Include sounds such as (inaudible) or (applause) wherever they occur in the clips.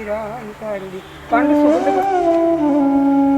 വിധിലിഖിതം ബുദ്ധിരാനുസാരി പണ്ട് സുഹൃത്ത്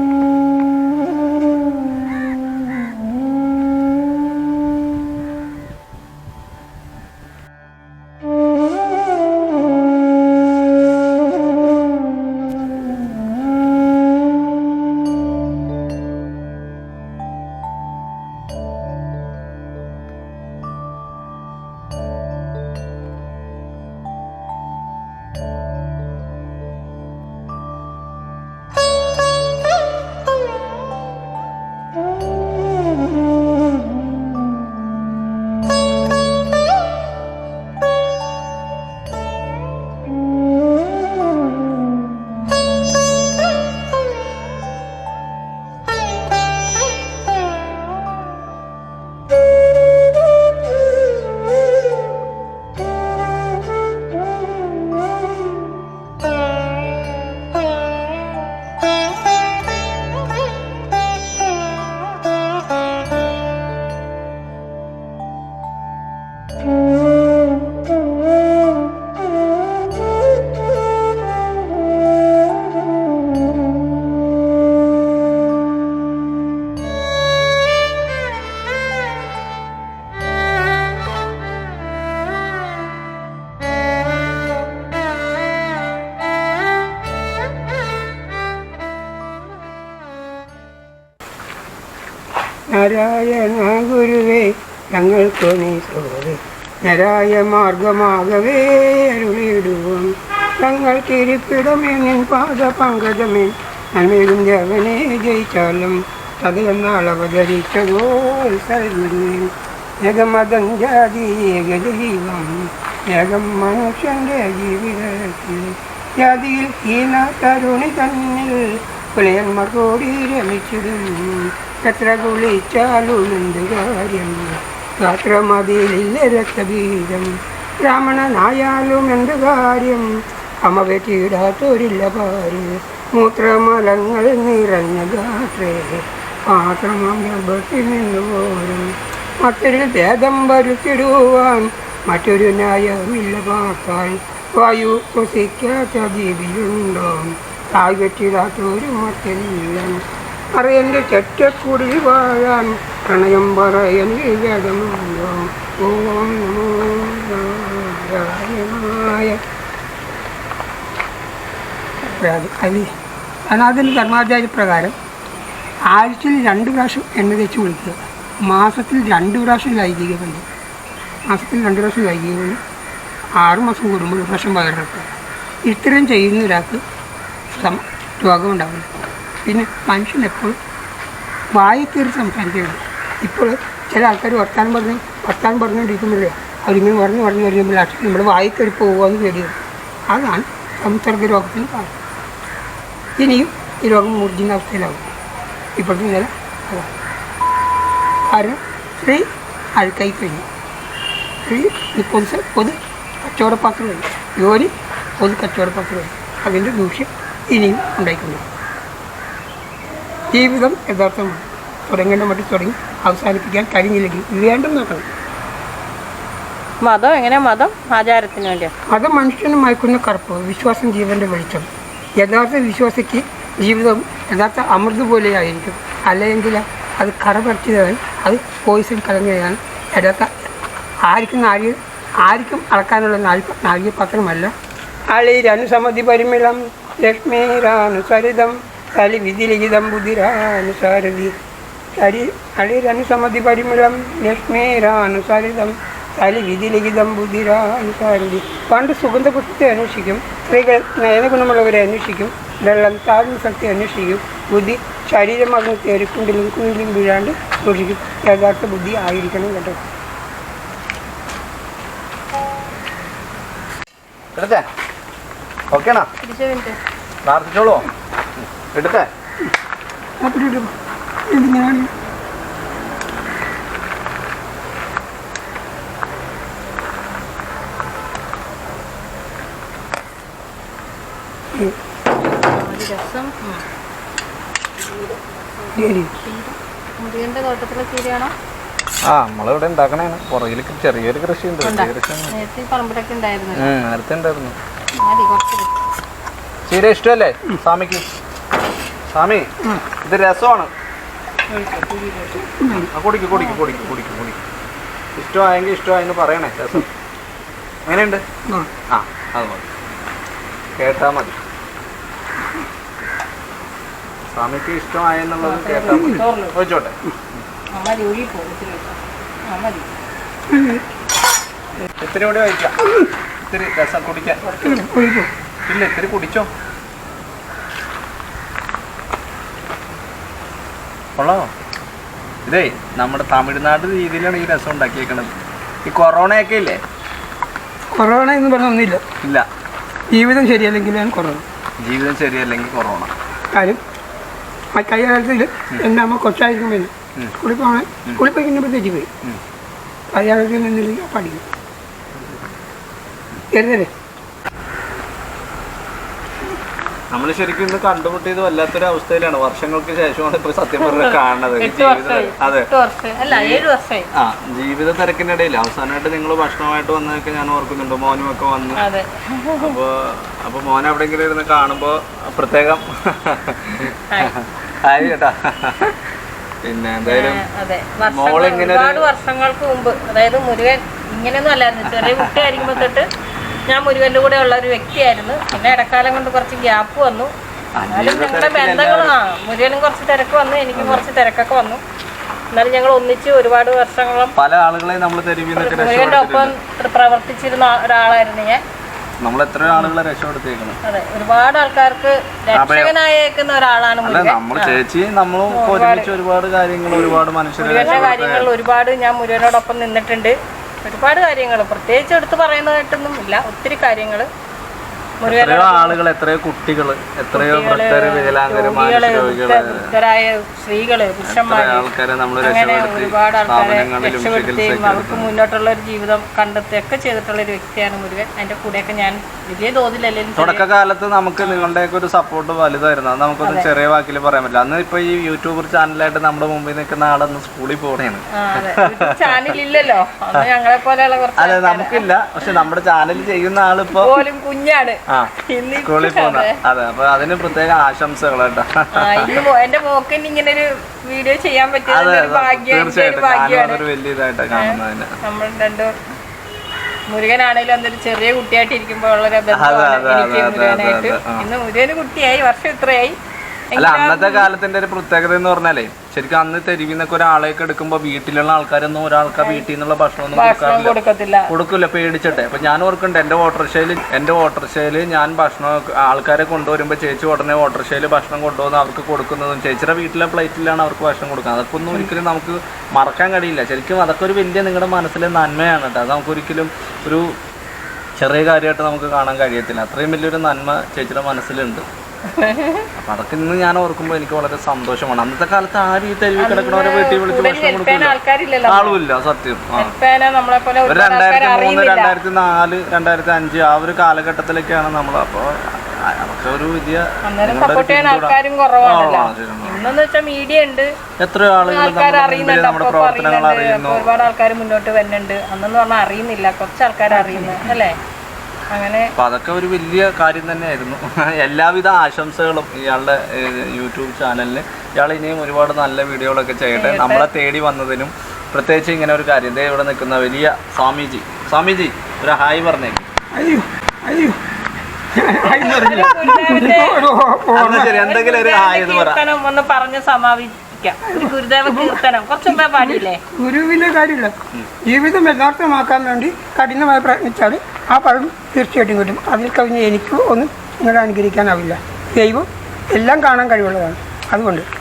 ഞങ്ങൾക്ക് നീ സോറി നരായ മാർഗമാകവേ അരുളിയിടുവാൻ. ഞങ്ങൾക്ക് ഇരിപ്പിടമേ നിൻ പാദ പങ്കജമേ നന്മയിലും ദേവനെ ജയിച്ചാലും തതെന്നാൾ അവതരിച്ചതോ ഏകമതം ജാതി ഏകദൈവം ഏകം മനുഷ്യന്റെ ജീവിതത്തിൽ. ജാതിയിൽ ഹീന തരുണി തന്നിൽ പുലയന്മാർ കൂടി രമിച്ചിടുന്നു. എത്ര കുളിച്ചാലും എന്ത് കാര്യം. ഗാത്രമതിയിലില്ല രക്തബീജം ബ്രാഹ്മണനായാലും എന്ത് കാര്യം? അമ്മ വെച്ചിടാത്തൊരില്ല പാര് മൂത്രമലങ്ങൾ നിറഞ്ഞ ഗാത്രേ പാത്രമാമ്പത്തിൽ നിന്ന് പോരും മറ്റൊരു ഭേദം വരുത്തിടുവാൻ മറ്റൊരു ന്യായമില്ല പാർത്താൽ. വായു ശ്വസിക്കാത്ത ജീവിയുണ്ടോ തായ് വെച്ചിടാത്തൊരു മറ്റനില്ല അറിയന്റെ ചെറ്റക്കുടി വാഴാൻ പ്രണയം പറയന്റെ വേദമുണ്ടോ ഓം നമോ അതി അനാഥന് ധർമാചാര്യ പ്രകാരം ആഴ്ചയിൽ രണ്ട് പ്രാവശ്യം എണ്ണ തേച്ച് കുളിക്കുക മാസത്തിൽ രണ്ട് പ്രാവശ്യം ലൈംഗിക ബന്ധം. മാസത്തിൽ രണ്ട് പ്രാവശ്യം ലൈംഗിക ബന്ധം. ആറുമാസം കൂടുമ്പോൾ ഒരു പ്രാവശ്യം വയറിറക്കുക ഇത്രയും ചെയ്യുന്ന ഒരാൾക്ക് രോഗമുണ്ടാവില്ല പിന്നെ മനുഷ്യൻ എപ്പോഴും വായി കയറി സംസാരിക്കുകയാണ്. ഇപ്പോൾ ചില ആൾക്കാർ വർത്താനം പറഞ്ഞ് വർത്താനം പറഞ്ഞുകൊണ്ടിരിക്കുമ്പോഴേ അവരിങ്ങനെ പറഞ്ഞു പറഞ്ഞു കഴിയുമ്പോഴാണ് അക്ഷരം നമ്മുടെ വായി കയറി പോകുമെന്ന് പേടിയത് അതാണ് സംസർഗ രോഗത്തിന് കാരണം. ഇനിയും ഈ രോഗം മുറിഞ്ഞ അവസ്ഥയിലാവും. ഇപ്പോഴത്തെ നില അതാണ്. കാരണം സ്ത്രീ അഴുക്കായി കഴിഞ്ഞു. സ്ത്രീ ഈ പൊതു കച്ചവടപ്പാത്രം കഴിഞ്ഞു ജോലി പൊതു കച്ചവടപ്പാത്രം കഴിഞ്ഞു അതിന്റെ ദൂഷ്യം ഇനിയും ഉണ്ടായിക്കൊണ്ടു ജീവിതം യഥാർത്ഥമാണ് തുടങ്ങേണ്ട മട്ടിൽ തുടങ്ങി അവസാനിപ്പിക്കാൻ കഴിഞ്ഞില്ലെങ്കിൽ വീണ്ടും നോക്കണം മതം എങ്ങനെ മതം ആചാരത്തിന് വേണ്ടിയാണ് മതം മനുഷ്യന് മയക്കുന്ന കറുപ്പ് വിശ്വാസം ജീവന്റെ വെളിച്ചം. യഥാർത്ഥ വിശ്വാസിക്ക് ജീവിതം യഥാർത്ഥ അമൃത് പോലെയായിരിക്കും. അല്ലെങ്കിൽ അത് കറ പറ്റിയതായി അത് പോയിസൺ കലങ്ങിയതാണ് യഥാർത്ഥ ആർക്കും നാഴിക ആർക്കും അളക്കാനുള്ള നാഴി നാഴികപത്രമല്ല അളിരനുസമതി പരിമിളം ലക്ഷ്മീരാനുസരിതം. തലി വിധിലിഖിതം ബുദ്ധിരാനുസാരതി തരി അളിരനുസമതി പരിമിളം ലക്ഷ്മീരാനുസരിതം. വിധി വിധിലിഖിതം ബുദ്ധിരാനുസാരതി പണ്ട് സുഗന്ധപുഷ്പത്തെ അന്വേഷിക്കും സ്ത്രീകൾ നയനഗുണമുള്ളവരെ അന്വേഷിക്കും വെള്ളം താഴ്ന്ന ശക്തി അന്വേഷിക്കും ബുദ്ധി ശരീരം ശരീരമാകുന്ന തേരിക്കുണ്ടിലും കുണ്ടിലും വീഴാണ്ട് സൂക്ഷിക്കും. യഥാർത്ഥ ബുദ്ധി ആയിരിക്കണം കേട്ടോ. ഓക്കേണാ? പ്രാർത്ഥിച്ചോളൂ. രസം. തോട്ടത്തിലെ ചീരയാണോ ആ നമ്മളിവിടെ ഉണ്ടാക്കണേണ് പുറകിൽ ചെറിയൊരു കൃഷി ഉണ്ട്? ചെറിയ കൃഷിയുണ്ട്. നേരത്തെ ഉണ്ടായിരുന്നു. ചീര ഇഷ്ടമല്ലേ സ്വാമിക്ക്? സ്വാമി ഇത് രസമാണ്. കുടിക്കും കുടിക്കും കുടിക്കും കുടിക്കും കുടിക്കും കുടിക്ക്. ഇഷ്ടമായെങ്കിൽ ഇഷ്ടമായെന്ന് പറയണേ രസം. എങ്ങനെയുണ്ട്? ആ. ആ അത് മതി. കേട്ടാ മതി. സ്വാമിക്ക് ഇഷ്ടമായെന്നുള്ളത് കേട്ടാ മതി. ചോദിച്ചോട്ടെ ഇത്തിരി കൂടി ഒഴിക്കാം. ഇത്തിരി രസം കുടിക്കാൻ ഇല്ല ഇത്തിരി കുടിച്ചോ. കൊള്ളാമോ ഇതേ നമ്മുടെ തമിഴ്നാട് രീതിയിലാണ് ഈ രസം ഉണ്ടാക്കിയേക്കണത്. ഈ കൊറോണയൊക്കെ ഇല്ലേ? കൊറോണ എന്ന് പറഞ്ഞ ഒന്നുമില്ല. ഇല്ല. ജീവിതം ശരിയല്ലെങ്കിലാണ് കൊറോണ. ജീവിതം ശരിയല്ലെങ്കിൽ കൊറോണ. കാര്യം ആ കഴിഞ്ഞ കാലത്തിൽ എന്റെ അമ്മ കൊച്ചായിരിക്കുമ്പോൾ ഉം. സ്കൂളിൽ പോകണേ സ്കൂളിൽ പോയി കഴിഞ്ഞപ്പോൾ തെറ്റി പോയി ഉം. കല്യാണത്തിൽ നിന്നില്ലെങ്കിൽ പഠിക്കും ചെറുതല്ലേ നമ്മൾ ശരിക്കും ഇന്ന് കണ്ടുമുട്ടിയത് വല്ലാത്തൊരു അവസ്ഥയിലാണ്. വർഷങ്ങൾക്ക് ശേഷമാണ് ഇപ്പൊ സത്യം പറഞ്ഞ കാണുന്നത്. ജീവിത അതെ. ആ ജീവിത തിരക്കിനിടയിൽ അവസാനമായിട്ട് നിങ്ങൾ ഭക്ഷണമായിട്ട് വന്നതൊക്കെ ഞാൻ ഓർക്കുന്നുണ്ട്. മോനും ഒക്കെ വന്ന്. അപ്പൊ അപ്പൊ മോൻ എവിടെയെങ്കിലും ഇരുന്ന് കാണുമ്പോ പ്രത്യേകം ഹായ്. കേട്ടാ പിന്നെ എന്തായാലും മോളിങ്ങനെ ഒരുപാട് വർഷങ്ങൾക്ക് മുമ്പ് അതായത് മുരുകൻ ഇങ്ങനെയൊന്നും അല്ലായിരുന്നു. ചെറിയ കുട്ടിയായിരിക്കുമ്പോൾ തൊട്ട് ഞാൻ മുരുകന്റെ കൂടെ ഉള്ള ഒരു വ്യക്തിയായിരുന്നു. പിന്നെ ഇടക്കാലം കൊണ്ട് കുറച്ച് ഗ്യാപ്പ് വന്നു. എന്നാലും ഞങ്ങളുടെ ബന്ധങ്ങൾ ആ മുരുകനും കുറച്ച് തിരക്ക് വന്നു എനിക്കും കുറച്ച് തിരക്കൊക്കെ വന്നു. എന്നാലും ഞങ്ങൾ ഒന്നിച്ച് ഒരുപാട് വർഷങ്ങളും പല ആളുകളെ നമ്മൾ മുരുകന്റെ ഒപ്പം പ്രവർത്തിച്ചിരുന്ന ഒരാളായിരുന്നു ഞാൻ. നമ്മൾ എത്ര ആളുകളെ രക്ഷപ്പെടുത്തിയേക്കണം അതെ ഒരുപാട് ആൾക്കാർക്ക് രക്ഷകനായേക്കുന്ന ഒരാളാണ് അല്ല നമ്മൾ ചേച്ചി ഒരുമിച്ച് ഒരുപാട് കാര്യങ്ങൾ ഒരുപാട് മനുഷ്യരെ മുരുകന്റെ കാര്യങ്ങളിൽ ഒരുപാട് ഞാൻ മുരുകനോടൊപ്പം നിന്നിട്ടുണ്ട്. ഒരുപാട് കാര്യങ്ങൾ പ്രത്യേകിച്ച് എടുത്തു പറയുന്നതായിട്ടൊന്നും ഇല്ല. ഒത്തിരി കാര്യങ്ങൾ എത്രയോ ആളുകൾ എത്രയോ കുട്ടികൾ എത്രയോ വൃദ്ധര് വൃദ്ധരായ സ്ത്രീകൾ പുരുഷന്മാര് ആൾക്കാരെ നമ്മൾ അങ്ങനെ രക്ഷപ്പെടുത്തി ഒരുപാട് ആൾക്കാരെ സ്ഥാപനങ്ങളിലും രക്ഷപ്പെടുത്തുകയും അവർക്ക് മുന്നോട്ടുള്ള ഒരു ജീവിതം കണ്ടെത്തുകയൊക്കെ ചെയ്തിട്ടുള്ള ഒരു വ്യക്തിയാണ് മുരുകൻ. അതിന്റെ കൂടെയൊക്കെ ഞാൻ വലിയ തോതിലല്ലെങ്കിലും തുടക്കകാലത്ത് നമുക്ക് നിങ്ങളുടെയൊക്കെ ഒരു സപ്പോർട്ട് വലുതായിരുന്നു. അത് നമുക്കൊന്നും ചെറിയ വാക്കിൽ പറയാൻ പറ്റില്ല. അന്ന് ഇപ്പൊ ഈ യൂട്യൂബർ ചാനലായിട്ട് നമ്മുടെ മുമ്പിൽ നിൽക്കുന്ന ആളന്ന് സ്കൂളിൽ പോകണേണ് ചാനലില്ലല്ലോ ഞങ്ങളെ പോലെയുള്ള അതെ നമുക്കില്ല. പക്ഷെ നമ്മുടെ ചാനൽ ചെയ്യുന്ന ആളിപ്പോ പോലും കുഞ്ഞാണ്. സ്കൂളിൽ പോകുന്ന അതെ അപ്പൊ അതിന് പ്രത്യേക ആശംസകൾ കേട്ടോ. എന്റെ മോക്കിന് ഇങ്ങനെ ഒരു വീഡിയോ ചെയ്യാൻ പറ്റിയത് വലിയ ഇതായിട്ട് കാണുന്നതിന്. നമ്മൾ രണ്ടു മുരുകനാണേലും അന്നൊരു ചെറിയ കുട്ടിയായിട്ട് ഇരിക്കുമ്പോൾ ഉള്ളൊരു ബന്ധമാണ് എനിക്ക് മുരുകനായിട്ട്. ഇന്ന് മുരുകന് കുട്ടിയായി വർഷം ഇത്രയായി. അല്ല അന്നത്തെ കാലത്തിന്റെ ഒരു പ്രത്യേകത എന്ന് പറഞ്ഞാലേ ശരിക്കും അന്ന് തെരുവിൽ നിന്നൊക്കെ ഒരാളെയൊക്കെ എടുക്കുമ്പോ വീട്ടിലുള്ള ആൾക്കാരൊന്നും ഒരാൾക്ക് വീട്ടിൽ നിന്നുള്ള ഭക്ഷണം കൊടുക്കാറില്ല. കൊടുക്കത്തില്ല. കൊടുക്കില്ല പേടിച്ചിട്ടെ. അപ്പൊ ഞാൻ ഓർക്കുന്നുണ്ട് എന്റെ ഓട്ടോറിക്ഷയിൽ എന്റെ ഓട്ടോറിക്ഷയിൽ ഞാൻ ഭക്ഷണം ആൾക്കാരെ കൊണ്ടുവരുമ്പോ ചേച്ചി ഉടനെ ഓട്ടോറിക്ഷയിൽ ഭക്ഷണം കൊണ്ടുവന്ന് അവർക്ക് കൊടുക്കുന്നതും ചേച്ചിയുടെ വീട്ടിലെ പ്ലേറ്റിലാണ് അവർക്ക് ഭക്ഷണം കൊടുക്കുന്നത്. അതൊക്കെ ഒന്നും ഒരിക്കലും നമുക്ക് മറക്കാൻ കഴിയില്ല. ശരിക്കും അതൊക്കെ ഒരു വലിയ നിങ്ങളുടെ മനസ്സിലെ നന്മയാണ് കേട്ടോ. അത് നമുക്കൊരിക്കലും ഒരു ചെറിയ കാര്യമായിട്ട് നമുക്ക് കാണാൻ കഴിയത്തില്ല. അത്രയും വലിയൊരു നന്മ ചേച്ചിയുടെ മനസ്സിലുണ്ട്. അപ്പൊ അതൊക്കെ ഇന്ന് ഞാൻ ഓർക്കുമ്പോൾ എനിക്ക് വളരെ സന്തോഷമാണ്. അന്നത്തെ കാലത്ത് ആരും ഈ തെരുവിൽ കിടക്കണവരെ വീട്ടിൽ വിളിച്ച് ഭക്ഷണം കൊടുക്കില്ല ആളുമില്ല സത്യം. ഒരു രണ്ടായിരത്തി മൂന്ന് രണ്ടായിരത്തി നാല് രണ്ടായിരത്തി അഞ്ച് ആ ഒരു കാലഘട്ടത്തിലൊക്കെയാണ് നമ്മൾ അപ്പോൾ എത്രയോ ആളുകൾ നമ്മുടെ പ്രവർത്തനങ്ങൾ അറിയുന്നു. ഒരുപാട് ആൾക്കാർ മുന്നോട്ട് വരുന്നുണ്ട്. അന്നെന്ന് പറഞ്ഞാൽ അറിയുന്നില്ല കുറച്ച് ആൾക്കാർ അറിയുന്നു അല്ലേ? അങ്ങനെ അപ്പൊ അതൊക്കെ ഒരു വലിയ കാര്യം തന്നെയായിരുന്നു. (laughs) എല്ലാവിധ ആശംസകളും ഇയാളുടെ യൂട്യൂബ് ചാനലിന്. ഇയാൾ ഇനിയും ഒരുപാട് നല്ല വീഡിയോകളൊക്കെ ചെയ്യട്ടെ. നമ്മളെ തേടി വന്നതിനും പ്രത്യേകിച്ച് ഇങ്ങനെ ഒരു കാര്യം. ദേ ഇവിടെ നിൽക്കുന്ന വലിയ സ്വാമിജി. സ്വാമിജി ഒരു ഹായ് പറഞ്ഞേക്ക്. അയ്യോ എന്തെങ്കിലും ഒരു ഹായ് എന്ന് പറ. ഒന്ന് പറഞ്ഞ് പാടിയില്ലേ? ഗുരുവിന്റെ കാര്യമില്ല. ജീവിതം യഥാർത്ഥമാക്കാൻ വേണ്ടി കഠിനമായി പ്രയത്നിച്ചാൽ ആ പഴം തീർച്ചയായിട്ടും കിട്ടും. അതിൽ കവിഞ്ഞ് എനിക്ക് ഒന്നും നിങ്ങളെ അനുകരിക്കാനാവില്ല. ദൈവം എല്ലാം കാണാൻ കഴിവുള്ളതാണ്. അതുകൊണ്ട്